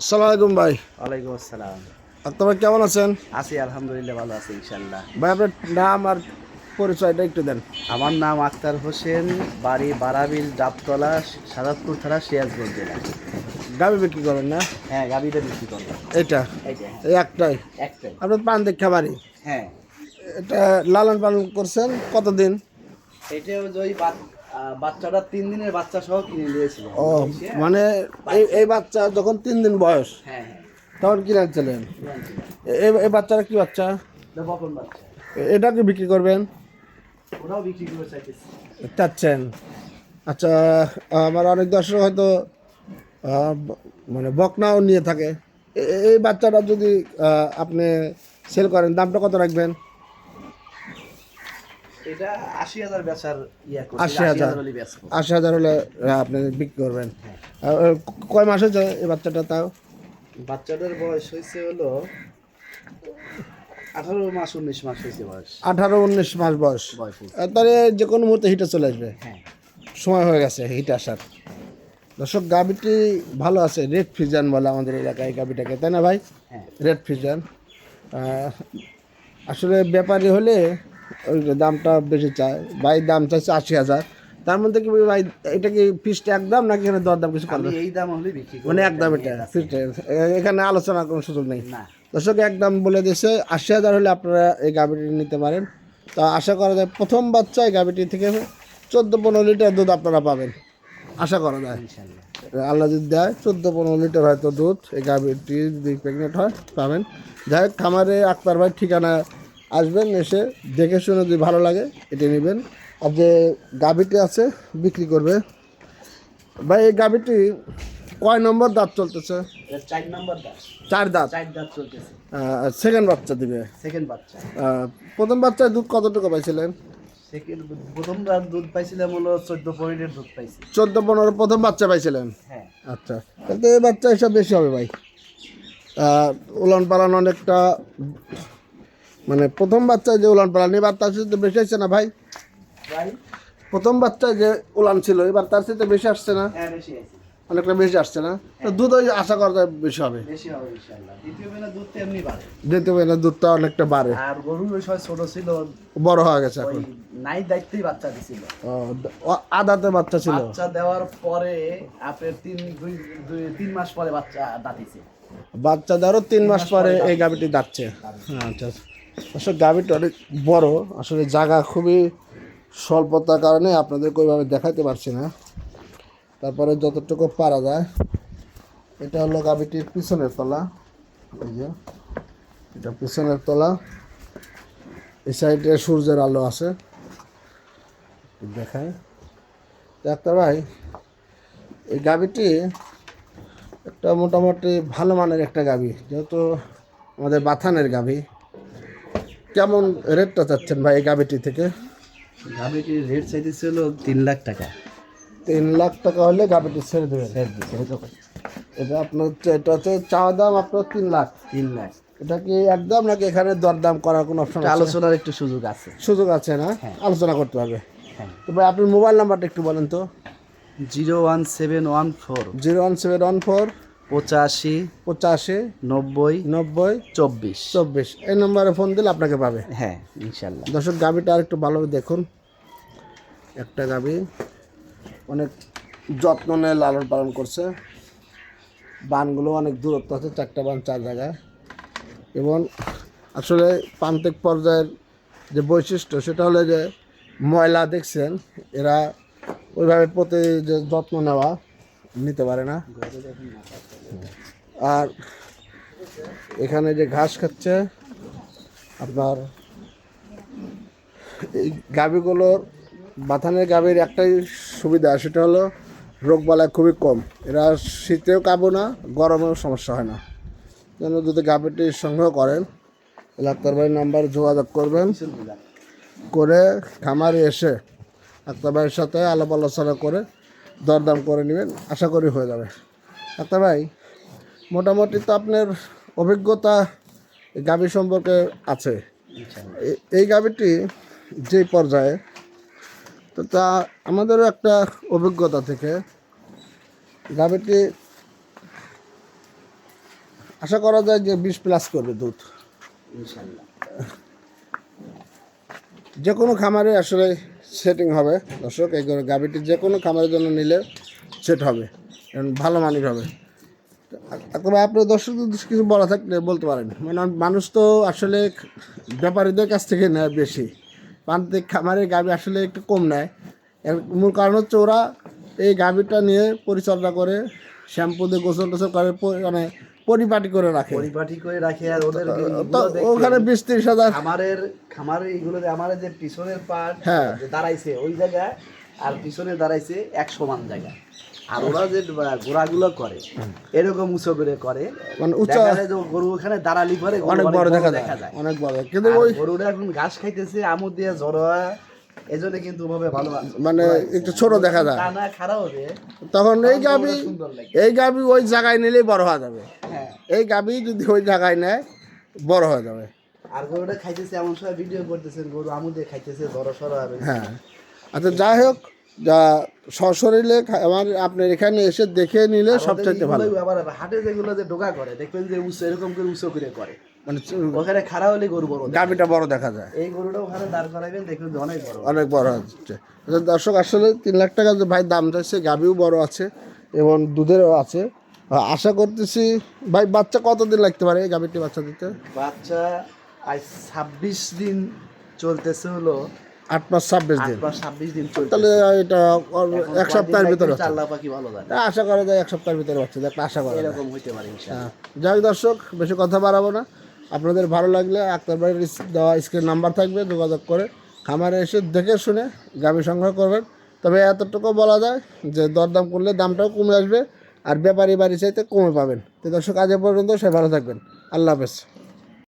আসসালামু আলাইকুম ভাই। ওয়ালাইকুম আসসালাম। আপনার কেমন আছেন? আছি আলহামদুলিল্লাহ ভালো আছি ইনশাল্লাহ ভাই আপনার নাম আর পরিচয়টা একটু দেন। আমার নাম আক্তার হোসেন বাড়ি বারাবিল ডাবতলা সাদাতপুর থানা সিরাজগঞ্জ জেলা। গাবি বিক্রি করেন না? হ্যাঁ গাবিটা বিক্রি করব এটা? এই একটাই? একটাই। আপনার পান দেখ খাবারই হ্যাঁ। এটা লালন পালন করছেন কতদিন? এটা ওই বাচ্চাটা তিন দিনের বাচ্চা সহ কিনে দিয়েছিল ও মানে এই এই বাচ্চা যখন তিন দিন বয়স হ্যাঁ হ্যাঁ। তখন কিনেছিলেন এই এই বাচ্চাটা কি বাচ্চা? এটা কি বিক্রি করবেন? ওরাও বিক্রি করে চাচ্ছেন। আচ্ছা আমার অনেক দর্শক হয়তো মানে বকনাও নিয়ে থাকে। এই বাচ্চাটা যদি আপনি সেল করেন দামটা কত রাখবেন? এটা আশি হাজার বেচার ইয়া আশি হাজার। আশি হাজার হলে আপনি বিক্রি করবেন। আর, কয় মাস হয়েছে এই বাচ্চাটা তাও? বাচ্চাটার বয়স হয়েছে হলো আঠারো মাস উনিশ মাস হয়েছে বয়স। আঠারো উনিশ মাস বয়স। বয়স তাহলে যে কোনো মুহূর্তে হিটে চলে আসবে। হ্যাঁ। সময় হয়ে গেছে হিট আসার। দর্শক গাবিটি ভালো আছে রেড ফিজান বলে আমাদের এলাকায় গাবিটাকে তাই না ভাই? হ্যাঁ। রেড ফিজান আসলে ব্যাপারী হলে ওই দামটা বেশি চায়। ভাই দাম চাইছে আশি হাজার। তার মধ্যে কি ভাই এটা কি ফিসটা একদম নাকি এখানে দর দাম কিছু করবে? এই দাম হলে বিক্রি মানে একদম এটা ফিসটা এখানে আলোচনার কোনো সুযোগ নেই। দর্শক একদম বলে দিয়েছে আশি হাজার হলে আপনারা এই গাভিটি নিতে পারেন। তো আশা করা যায় প্রথম বাচ্চা এই গাভিটি থেকে চোদ্দ পনেরো লিটার দুধ আপনারা পাবেন। আশা করা যায়। আল্লাহ যদি দেয় চোদ্দ পনেরো লিটার হয়তো দুধ এই গাভিটি যদি প্রেগনেন্ট হয় পাবেন। যাই হোক খামারে আক্তার ভাই ঠিকানা আসবেন এসে দেখে শুনে যদি ভালো লাগে এটা নেবেন। আর যে গাভিটি আছে বিক্রি করবে। ভাই এই গাভিটি কয় নম্বর দাঁত চলতেছে? চার নম্বর দাস চার দাঁত? চার দাঁত চলতেছে। সেকেন্ড বাচ্চা দিবে। সেকেন্ড বাচ্চা। প্রথম বাচ্চায় দুধ কতটুকু পাইছিলেন? প্রথম দুধ পাইছিলাম হলো চোদ্দ দুধ পাইছি। চোদ্দ পনেরো প্রথম বাচ্চা পাইছিলেন? হ্যাঁ। আচ্ছা। কিন্তু এই বাচ্চা হিসাব বেশি হবে ভাই। উলান পালান অনেকটা মানে প্রথম বাচ্চায় যে উলান পালান এবার তার সাথে বেশি আসছে না ভাই? প্রথম বাচ্চায় যে উলান ছিল এবার তার সাথে বেশি আসছে না? হ্যাঁ অনেকটা বেশি আসছে না? তো দুধ ওই আশা করা যায় বেশি হবে। দ্বিতীয় বেলা দুধটা অনেকটা বাড়ে। আর গরুর ওই সময় ছোট ছিল বড় হয়ে গেছে এখন। নাই দায়িত্বই বাচ্চা দিছিল। আদাতে বাচ্চা ছিল। বাচ্চা দেওয়ার পরে আপনার তিন দুই দুই তিন মাস পরে বাচ্চা দাঁতিছে। বাচ্চা দেওয়ারও তিন মাস পরে এই গাভিটি দাচ্ছে আচ্ছা। আসলে গাভিটি অনেক বড়। আসলে জায়গা খুবই স্বল্পতার কারণে আপনাদেরকে ওইভাবে দেখাতে পারছি না। তারপরে যতটুকু পারা যায়, এটা হলো গাভিটির পিছনের তলা। এই যে, এটা পিছনের তলা। এই সাইডে সূর্যের আলো আছে। দেখায় ডাক্তার ভাই, এই গাভিটি একটা মোটামুটি ভালো মানের একটা গাভি। যেহেতু আমাদের বাথানের গাভি। কেমন রেটটা চাচ্ছেন ভাই এই গাভিটি থেকে? গাভিটির রেট চাইতেছে হলো তিন লাখ টাকা। তিন লাখ টাকা হলে গাভিটি ছেড়ে দেবেন। এটা আপনার এটা হচ্ছে চাওয়া দাম আপনার তিন লাখ। তিন লাখ। এটা কি একদম নাকি এখানে দরদাম করার কোনো অপশন আলোচনার একটু সুযোগ আছে। সুযোগ আছে না? হ্যাঁ। আলোচনা করতে হবে। হ্যাঁ। তো ভাই আপনার মোবাইল নাম্বারটা একটু বলেন তো। Zero one seven one four. Zero one seven one four. পঁচাশি পঁচাশি নব্বই নব্বই চব্বিশ। চব্বিশ। এই নম্বরে ফোন দিলে আপনাকে পাবে। হ্যাঁ ইনশাল্লাহ। দর্শক গাভিটা আর একটু ভালোভাবে দেখুন। একটা গাভি অনেক যত্ন নিয়ে লালন পালন করছে। বানগুলো অনেক দূরত্ব আছে চারটা বান চার জায়গায়। এবং আসলে প্রান্তিক পর্যায়ের যে বৈশিষ্ট্য সেটা হলো যে ময়লা দেখছেন? এরা ওইভাবে প্রতি যে যত্ন নেওয়া নিতে পারে না। আর এখানে যে ঘাস খাচ্ছে, আপনার এই গাভিগুলোর, বাথানের গাভীর একটাই সুবিধা, সেটা হলো রোগবালাই খুবই কম। এরা শীতেও কাবো না, গরমেও সমস্যা হয় না। যেন যদি গাভীটি সংগ্রহ করেন আক্তার ভাইয়ের নাম্বারে যোগাযোগ করবেন। করে খামারে এসে আক্তার ভাইয়ের সাথে আলাপ আলোচনা করে দরদাম করে নেবেন আশা করি হয়ে যাবে। আক্তার ভাই মোটামুটি তো আপনার অভিজ্ঞতা গাভী সম্পর্কে আছে। এই গাভিটি যে পর্যায়ে তো তা আমাদেরও একটা অভিজ্ঞতা থেকে গাভিটি আশা করা যায় যে বিশ প্লাস করবে দুধ। ইনশাল্লাহ যে কোনো খামারে আসলে সেটিং হবে। দর্শক, এই গাভীটি যে কোনো খামারের জন্য নিলে সেট হবে। ভালো মানের হবে। তবে আপনার দর্শক কিছু বলা থাকলে বলতে পারেন। মানে মানুষ তো আসলে ব্যাপারীদের কাছ থেকে নেয় বেশি। প্রান্তিক খামারের গাভী আসলে একটু কম নেয়। এর মূল কারণ হচ্ছে ওরা এই গাভীটা নিয়ে পরিচর্যা করে, শ্যাম্পু দিয়ে গোসল টোসল করে মানে পরিপাটি করে রাখে। পরিপাটি করে রাখে আর ওদের ওখানে বিশ ত্রিশ হাজার খামারের খামারের এইগুলো যে আমার যে পিছনের পার্ট হ্যাঁ। দাঁড়াইছে ওই জায়গায় আর পিছনে দাঁড়াইছে এক সমান জায়গা। আর ওরা যে গোড়াগুলো করে এরকম উঁচু করে করে মানে গরু ওখানে দাঁড়ালি পরে অনেক বড় দেখা যায় অনেক বড়। কিন্তু ওই গরুটা এখন ঘাস খাইতেছে আমুদ দিয়ে জড়োয়া এজন্য কিন্তু ওভাবে ভালো মানে একটু ছোট দেখা যায়। টানা খারাপ হবে তখন এই গাবি এই গাবি ওই জায়গায় নিলেই বড় হওয়া যাবে। এই গাবি যদি ওই জায়গায় নেয় বড় হয়ে যাবে। আর গরুটা খাইতেছে এমন সময় ভিডিও করতেছেন গরু আমুদে খাইতেছে সড়ো হবে হ্যাঁ। আচ্ছা যাই হোক যা সশরীরে আমার আপনার এখানে এসে দেখে নিলে সবচাইতে ভালো। আবার হাটে যেগুলো যে ডোকা করে দেখবেন যে উঁচু এরকম করে উঁচু করে করে। মানে ওখানে খারাপ হলে গরু বড়। গাবিটা বড় দেখা যায়। এই গরুটা ওখানে দাঁড় করাবেন দেখবেন যে অনেক বড়। অনেক বড় হচ্ছে। আচ্ছা, দর্শক আসলে তিন লাখ টাকা যে ভাই দাম চাইছে গাবিও বড় আছে এবং দুধেরও আছে। আশা করতেছি ভাই বাচ্চা কতদিন লাগতে পারে এই গাবিটি বাচ্চা দিতে? বাচ্চা আজ ছাব্বিশ দিন চলতেছে হলো। আট মাস ছাব্বিশ দিন। ছাব্বিশ দিন তাহলে এটা এক সপ্তাহের ভিতরে তা আশা করা যায় এক সপ্তাহের ভিতরে হচ্ছে একটা আশা করা এরকম হইতে পারে হ্যাঁ। যাই হোক দর্শক বেশি কথা বাড়াবো না। আপনাদের ভালো লাগলে আক্তার বাড়ির দেওয়া স্ক্রিন নাম্বার থাকবে যোগাযোগ করে খামারে এসে দেখে শুনে গাভী সংগ্রহ করবেন। তবে এতটুকু বলা যায় যে দরদাম করলে দামটাও কমে আসবে। আর ব্যাপারী বাড়ি চাইতে কমে পাবেন। তো দর্শক, আজ পর্যন্ত সে ভালো থাকবেন। আল্লাহ হাফেজ।